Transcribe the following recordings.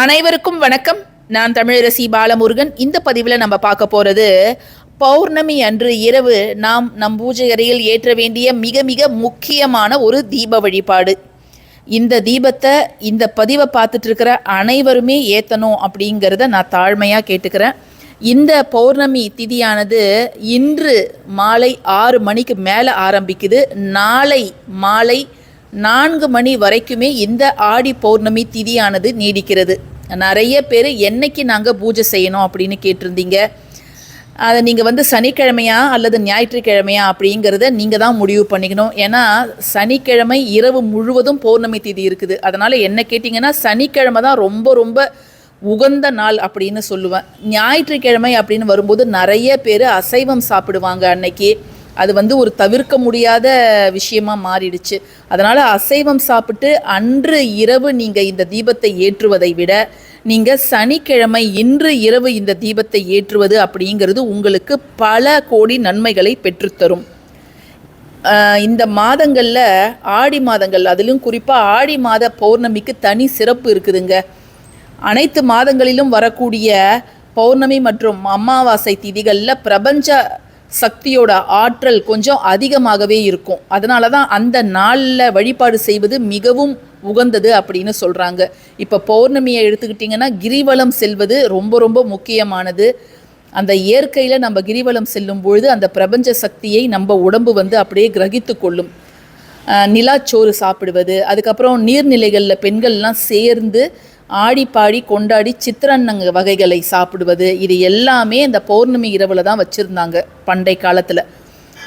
அனைவருக்கும் வணக்கம். நான் தமிழரசி பாலமுருகன். இந்த பதிவில் நம்ம பார்க்க போகிறது பௌர்ணமி அன்று இரவு நாம் நம் பூஜை அறையில் ஏற்ற வேண்டிய மிக மிக முக்கியமான ஒரு தீப வழிபாடு. இந்த தீபத்தை இந்த பதிவை பார்த்துட்டு இருக்கிற அனைவருமே ஏற்றணும் அப்படிங்கிறத நான் தாழ்மையாக கேட்டுக்கிறேன். இந்த பௌர்ணமி திதியானது இன்று மாலை ஆறு மணிக்கு மேலே ஆரம்பிக்குது. நாளை மாலை நான்கு மணி வரைக்குமே இந்த ஆடி பௌர்ணமி திதியானது நீடிக்கிறது. நிறைய பேர் என்னைக்கு நாங்கள் பூஜை செய்யணும் அப்படின்னு கேட்டிருந்தீங்க. அதை நீங்கள் வந்து சனிக்கிழமையா அல்லது ஞாயிற்றுக்கிழமையா அப்படிங்கிறத நீங்கள் தான் முடிவு பண்ணிக்கணும். ஏன்னா சனிக்கிழமை இரவு முழுவதும் பௌர்ணமி திதி இருக்குது. அதனால் என்ன கேட்டிங்கன்னா சனிக்கிழமை தான் ரொம்ப ரொம்ப உகந்த நாள் அப்படின்னு சொல்லுவேன். ஞாயிற்றுக்கிழமை அப்படின்னு வரும்போது நிறைய பேர் அசைவம் சாப்பிடுவாங்க அன்னைக்கு. அது வந்து ஒரு தவிர்க்க முடியாத விஷயமா மாறிடுச்சு. அதனால் அசைவம் சாப்பிட்டு அன்று இரவு நீங்கள் இந்த தீபத்தை ஏற்றுவதை விட நீங்கள் சனிக்கிழமை இன்று இரவு இந்த தீபத்தை ஏற்றுவது அப்படிங்கிறது உங்களுக்கு பல கோடி நன்மைகளை பெற்றுத்தரும். இந்த மாதங்களில் ஆடி மாதங்கள் அதிலும் குறிப்பாக ஆடி மாத பௌர்ணமிக்கு தனி சிறப்பு இருக்குதுங்க. அனைத்து மாதங்களிலும் வரக்கூடிய பௌர்ணமி மற்றும் அமாவாசை திதிகளில் பிரபஞ்ச சக்தியோட ஆற்றல் கொஞ்சம் அதிகமாகவே இருக்கும். அதனால தான் அந்த நாளில் வழிபாடு செய்வது மிகவும் உகந்தது அப்படின்னு சொல்கிறாங்க இப்போ பௌர்ணமியை எடுத்துக்கிட்டிங்கன்னா கிரிவலம் செல்வது ரொம்ப ரொம்ப முக்கியமானது. அந்த இயற்கையில் நம்ம கிரிவலம் செல்லும் பொழுது அந்த பிரபஞ்ச சக்தியை நம்ம உடம்பு வந்து அப்படியே கிரகித்து கொள்ளும். நிலாச்சோறு சாப்பிடுவது அதுக்கப்புறம் நீர்நிலைகளில் பெண்கள்லாம் சேர்ந்து ஆடி பாடி கொண்டாடி சித்திரன்னங்க வகைகளை சாப்பிடுவது இது எல்லாமே இந்த பௌர்ணமி இரவில் தான் வச்சுருந்தாங்க பண்டை காலத்தில்.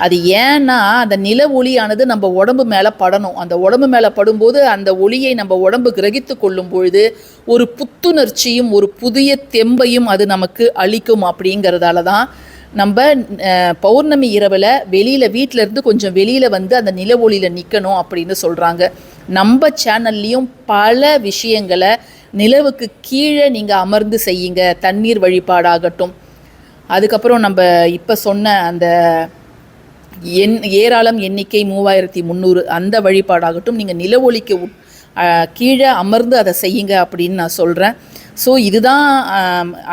அது ஏன்னா அந்த நில ஒளியானது நம்ம உடம்பு மேலே படணும். அந்த உடம்பு மேலே படும்போது அந்த ஒளியை நம்ம உடம்பு கிரகித்து கொள்ளும் பொழுது ஒரு புத்துணர்ச்சியும் ஒரு புதிய தெம்பையும் அது நமக்கு அளிக்கும் அப்படிங்கிறதால தான் நம்ம பௌர்ணமி இரவில் வெளியில் இருந்து கொஞ்சம் வெளியில் வந்து அந்த நில ஒளியில் நிற்கணும் அப்படின்னு சொல்கிறாங்க நம்ம சேனல்லையும் பல விஷயங்களை நிலவுக்கு கீழே நீங்கள் அமர்ந்து செய்யுங்க தண்ணீர் வழிபாடாகட்டும். அதுக்கப்புறம் நம்ம இப்போ சொன்ன அந்த எண் ஏராளம் எண்ணிக்கை மூவாயிரத்தி முந்நூறு அந்த வழிபாடாகட்டும் நீங்கள் நில கீழே அமர்ந்து அதை செய்யுங்க அப்படின்னு நான் சொல்கிறேன் ஸோ இதுதான்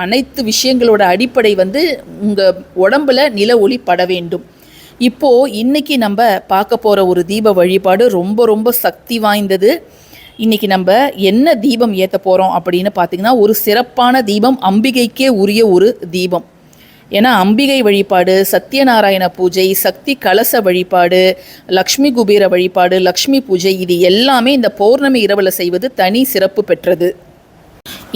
அனைத்து விஷயங்களோட அடிப்படை வந்து உங்கள் உடம்புல நில ஒளி பட வேண்டும். இப்போது இன்றைக்கி நம்ம பார்க்க போகிற ஒரு தீப வழிபாடு ரொம்ப ரொம்ப சக்தி வாய்ந்தது. இன்றைக்கி நம்ம என்ன தீபம் ஏற்ற போகிறோம் அப்படின்னு பார்த்தீங்கன்னா ஒரு சிறப்பான தீபம் அம்பிகைக்கே உரிய ஒரு தீபம். ஏன்னா அம்பிகை வழிபாடு சத்யநாராயண பூஜை சக்தி கலச வழிபாடு லக்ஷ்மி குபீர வழிபாடு லக்ஷ்மி பூஜை இது எல்லாமே இந்த பௌர்ணமி இரவில் செய்வது தனி சிறப்பு பெற்றது.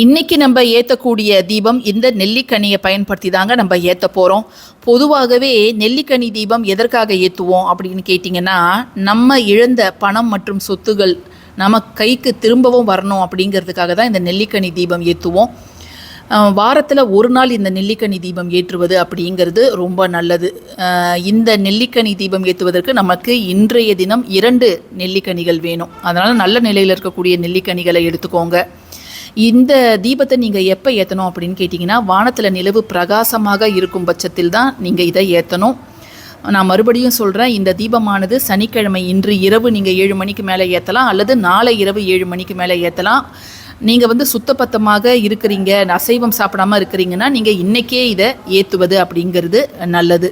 இன்னைக்கு நம்ம ஏற்றக்கூடிய தீபம் இந்த நெல்லிக்கனியை பயன்படுத்தி தாங்க நம்ம ஏற்ற போகிறோம் பொதுவாகவே நெல்லிக்கனி தீபம் எதற்காக ஏற்றுவோம் அப்படின்னு கேட்டிங்கன்னா நம்ம இழந்த பணம் மற்றும் சொத்துகள் நம்ம கைக்கு திரும்பவும் வரணும் அப்படிங்கிறதுக்காக தான் இந்த நெல்லிக்கனி தீபம் ஏற்றுவோம் வாரத்தில் ஒரு நாள் இந்த நெல்லிக்கனி தீபம் ஏற்றுவது அப்படிங்கிறது ரொம்ப நல்லது. இந்த நெல்லிக்கனி தீபம் ஏற்றுவதற்கு நமக்கு இன்றைய தினம் இரண்டு நெல்லிக்கனிகள் வேணும். அதனால் நல்ல நிலையில் இருக்கக்கூடிய நெல்லிக்கனிகளை எடுத்துக்கோங்க. இந்த தீபத்தை நீங்கள் எப்போ ஏற்றணும் அப்படின்னு கேட்டிங்கன்னா வானத்தில் நிலவு பிரகாசமாக இருக்கும் பட்சத்தில் தான் நீங்கள் இதை ஏற்றணும் நான் மறுபடியும் சொல்கிறேன் இந்த தீபமானது சனிக்கிழமை இன்று இரவு நீங்கள் ஏழு மணிக்கு மேலே ஏற்றலாம் அல்லது நாளை இரவு ஏழு மணிக்கு மேலே ஏற்றலாம் நீங்கள் வந்து சுத்தபத்தமாக இருக்கிறீங்க அசைவம் சாப்பிடாம இருக்கிறீங்கன்னா நீங்கள் இன்றைக்கே இதை ஏற்றுவது அப்படிங்கிறது நல்லது.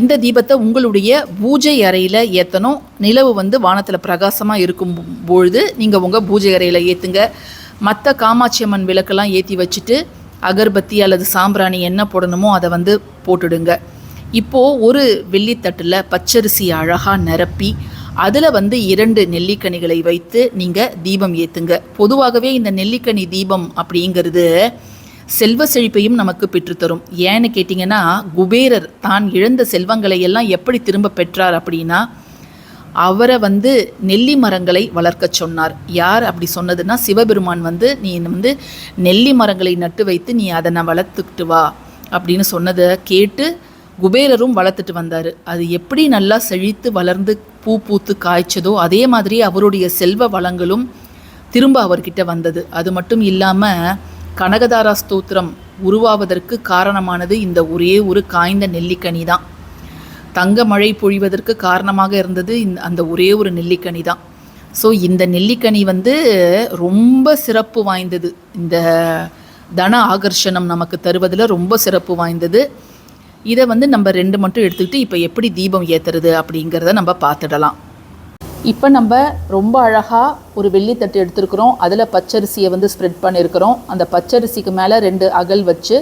இந்த தீபத்தை உங்களுடைய பூஜை அறையில் ஏற்றணும் நிலவு வந்து வானத்தில் பிரகாசமாக இருக்கும் பொழுது நீங்கள் உங்கள் பூஜை அறையில் ஏற்றுங்க மற்ற காமாட்சி அம்மன் விளக்கெல்லாம் ஏற்றி வச்சுட்டு அகர்பத்தி அல்லது சாம்பிராணி என்ன போடணுமோ அதை வந்து போட்டுடுங்க. இப்போது ஒரு வெள்ளித்தட்டில் பச்சரிசி அழகாக நிரப்பி அதில் வந்து இரண்டு நெல்லிக்கனிகளை வைத்து நீங்கள் தீபம் ஏற்றுங்க பொதுவாகவே இந்த நெல்லிக்கனி தீபம் அப்படிங்கிறது செல்வ செழிப்பையும் நமக்கு பெற்றுத்தரும் ஏன்னு கேட்டிங்கன்னா குபேரர் தான் இழந்த செல்வங்களை எல்லாம் எப்படி திரும்ப பெற்றார் அப்படின்னா அவரை வந்து நெல்லி மரங்களை வளர்க்க சொன்னார். யார் அப்படி சொன்னதுன்னா சிவபெருமான் வந்து நீ வந்து நெல்லி மரங்களை நட்டு வைத்து நீ அதை நான் வளர்த்துக்கிட்டு வா அப்படின்னு சொன்னதை கேட்டு குபேரரும் வளர்த்துட்டு வந்தார். அது எப்படி நல்லா செழித்து வளர்ந்து பூ பூத்து காய்ச்சதோ அதே மாதிரி அவருடைய செல்வ வளங்களும் திரும்ப அவர்கிட்ட வந்தது. அது மட்டும் இல்லாமல் கனகதாரா ஸ்தோத்திரம் உருவாவதற்கு காரணமானது இந்த ஒரே ஒரு காய்ந்த நெல்லிக்கனி தான். தங்க மழை பொழிவதற்கு காரணமாக இருந்தது இந்த அந்த ஒரே ஒரு நெல்லிக்கனி தான். ஸோ இந்த நெல்லிக்கனி வந்து ரொம்ப சிறப்பு வாய்ந்தது. இந்த தன ஆகர்ஷணம் நமக்கு தருவதில் ரொம்ப சிறப்பு வாய்ந்தது. இதை வந்து நம்ம ரெண்டு மட்டும் எடுத்துக்கிட்டு இப்போ எப்படி தீபம் ஏற்றுறது அப்படிங்கிறத நம்ம பார்த்துடலாம். இப்போ நம்ம ரொம்ப அழகாக ஒரு வெள்ளித்தட்டு எடுத்துருக்குறோம். அதில் பச்சரிசியை வந்து ஸ்ப்ரெட் பண்ணியிருக்கிறோம். அந்த பச்சரிசிக்கு மேலே ரெண்டு அகல் வச்சு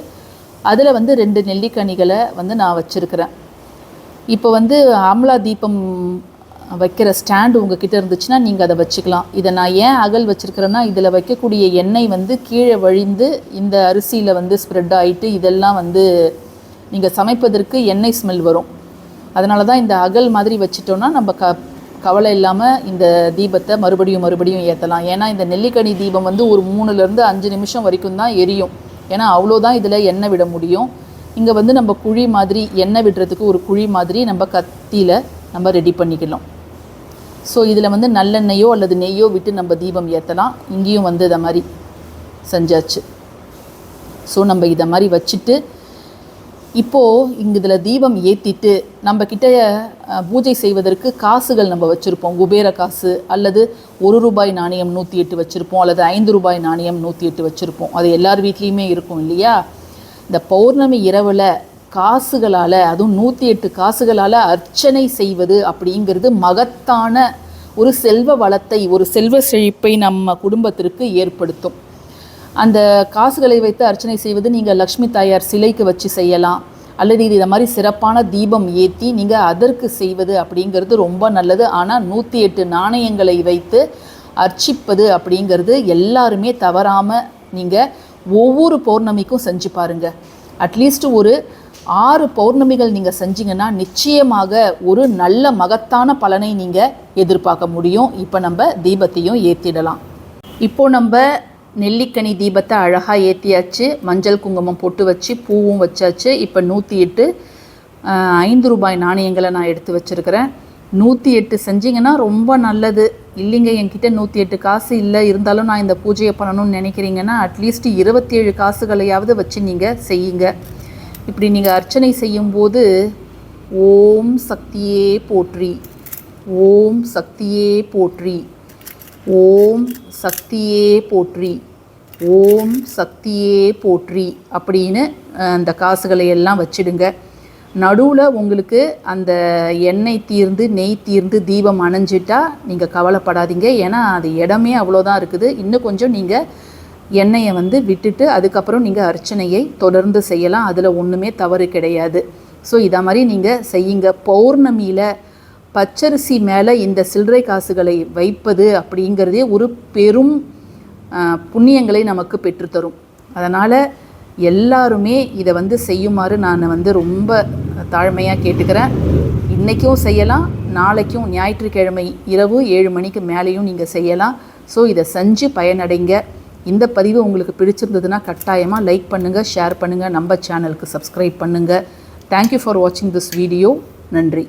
அதில் வந்து ரெண்டு நெல்லிக்கனிகளை வந்து நான் வச்சுருக்கிறேன். இப்போ வந்து ஆம்லா தீபம் வைக்கிற ஸ்டாண்டு உங்ககிட்ட இருந்துச்சுன்னா நீங்கள் அதை வச்சுக்கலாம். இதை நான் ஏன் அகல் வச்சுருக்கிறேன்னா இதில் வைக்கக்கூடிய எண்ணெய் வந்து கீழே வழிந்து இந்த அரிசியில் வந்து ஸ்ப்ரெட் ஆகிட்டு இதெல்லாம் வந்து நீங்கள் சமைப்பதற்கு எண்ணெய் ஸ்மெல் வரும். அதனால தான் இந்த அகல் மாதிரி வச்சிட்டோன்னா நம்ம க கவலை இல்லாமல் இந்த தீபத்தை மறுபடியும் மறுபடியும் ஏற்றலாம் ஏன்னா இந்த நெல்லிக்கனி தீபம் வந்து ஒரு மூணுலேருந்து அஞ்சு நிமிஷம் வரைக்கும் தான் எரியும். ஏன்னா அவ்வளோதான் இதில் எண்ணெய் விட முடியும். இங்கே வந்து நம்ம குழி மாதிரி எண்ணெய் விடுறதுக்கு ஒரு குழி மாதிரி நம்ம கத்தியில் நம்ம ரெடி பண்ணிக்கலாம். ஸோ இதில் வந்து நல்லெண்ணெயோ அல்லது நெய்யோ விட்டு நம்ம தீபம் ஏற்றலாம் இங்கேயும் வந்து இதை மாதிரி செஞ்சாச்சு. ஸோ நம்ம இதை மாதிரி வச்சுட்டு இப்போது இங்கே இதில் தீபம் ஏற்றிட்டு நம்ம கிட்ட பூஜை செய்வதற்கு காசுகள் நம்ம வச்சுருப்போம். குபேர காசு அல்லது ஒரு ரூபாய் நாணயம் நூற்றி எட்டு வச்சுருப்போம். அல்லது ஐந்து ரூபாய் நாணயம் நூற்றி எட்டு வச்சுருப்போம். அது எல்லார் வீட்லேயுமே இருக்கும் இல்லையா? இந்த பௌர்ணமி இரவில் காசுகளால் அதுவும் நூற்றி எட்டு காசுகளால் அர்ச்சனை செய்வது அப்படிங்கிறது மகத்தான ஒரு செல்வ வளத்தை ஒரு செல்வ செழிப்பை நம்ம குடும்பத்திற்கு ஏற்படுத்தும். அந்த காசுகளை வைத்து அர்ச்சனை செய்வது நீங்கள் லக்ஷ்மி தாயார் சிலைக்கு வச்சு செய்யலாம். அல்லது இது இதை மாதிரி சிறப்பான தீபம் ஏற்றி நீங்கள் அதற்கு செய்வது அப்படிங்கிறது ரொம்ப நல்லது. ஆனால் நூற்றி எட்டு நாணயங்களை வைத்து அர்ச்சிப்பது அப்படிங்கிறது எல்லாருமே தவறாமல் நீங்கள் ஒவ்வொரு பௌர்ணமிக்கும் செஞ்சு பாருங்கள் அட்லீஸ்ட் ஒரு ஆறு பௌர்ணமிகள் நீங்கள் செஞ்சீங்கன்னா நிச்சயமாக ஒரு நல்ல மகத்தான பலனை நீங்கள் எதிர்பார்க்க முடியும். இப்போ நம்ம தீபத்தையும் ஏற்றிடலாம் இப்போ நம்ம நெல்லிக்கனி தீபத்தை அழகாக ஏற்றியாச்சு மஞ்சள் குங்குமம் பொட்டு வச்சு பூவும் வச்சாச்சு. இப்போ நூற்றி எட்டு ஐந்து ரூபாய் நாணயங்களை நான் எடுத்து வச்சுருக்கிறேன். நூற்றி எட்டு செஞ்சீங்கன்னா ரொம்ப நல்லது. இல்லைங்க என்கிட்ட நூற்றி எட்டு காசு இல்லை. இருந்தாலும் நான் இந்த பூஜையை பண்ணணும்னு நினைக்கிறீங்கன்னா அட்லீஸ்ட் இருபத்தேழு காசுகளையாவது வச்சு நீங்கள் செய்யுங்க. இப்படி நீங்கள் அர்ச்சனை செய்யும்போது ஓம் சக்தியே போற்றி. ஓம் சக்தியே போற்றி. ஓம் சக்தியே போற்றி ஓம் சக்தியே போற்றி அப்படின்னு அந்த காசுகளை எல்லாம் வச்சிடுங்க. நடுவில் உங்களுக்கு அந்த எண்ணெய் தீர்ந்து நெய் தீர்ந்து தீபம் அணைஞ்சிட்டா நீங்கள் கவலைப்படாதீங்க. ஏன்னா அது இடமே அவ்வளோதான் இருக்குது. இன்னும் கொஞ்சம் நீங்கள் எண்ணெயை வந்து விட்டுட்டு அதுக்கப்புறம் நீங்கள் அர்ச்சனையை தொடர்ந்து செய்யலாம். அதில் ஒன்றுமே தவறு கிடையாது. ஸோ இதை மாதிரி நீங்கள் செய்யுங்க. பௌர்ணமியில் பச்சரிசி மேலே இந்த சில்லறை காசுகளை வைப்பது அப்படிங்கிறதே ஒரு பெரும் புண்ணியங்களை நமக்கு பெற்றுத்தரும் அதனால் எல்லாருமே இதை வந்து செய்யுமாறு நான் வந்து ரொம்ப தாழ்மையாக கேட்டுக்கிறேன். இன்றைக்கும் செய்யலாம் நாளைக்கும் ஞாயிற்றுக்கிழமை இரவு ஏழு மணிக்கு மேலேயும் நீங்கள் செய்யலாம். ஸோ இதை செஞ்சு பயனடைங்க. இந்த பதிவு உங்களுக்கு பிடிச்சிருந்ததுன்னா கட்டாயமாக லைக் பண்ணுங்கள் ஷேர் பண்ணுங்கள் நம்ம சேனலுக்கு சப்ஸ்கிரைப் பண்ணுங்கள் தேங்க்யூ ஃபார் வாட்சிங் திஸ் வீடியோ நன்றி.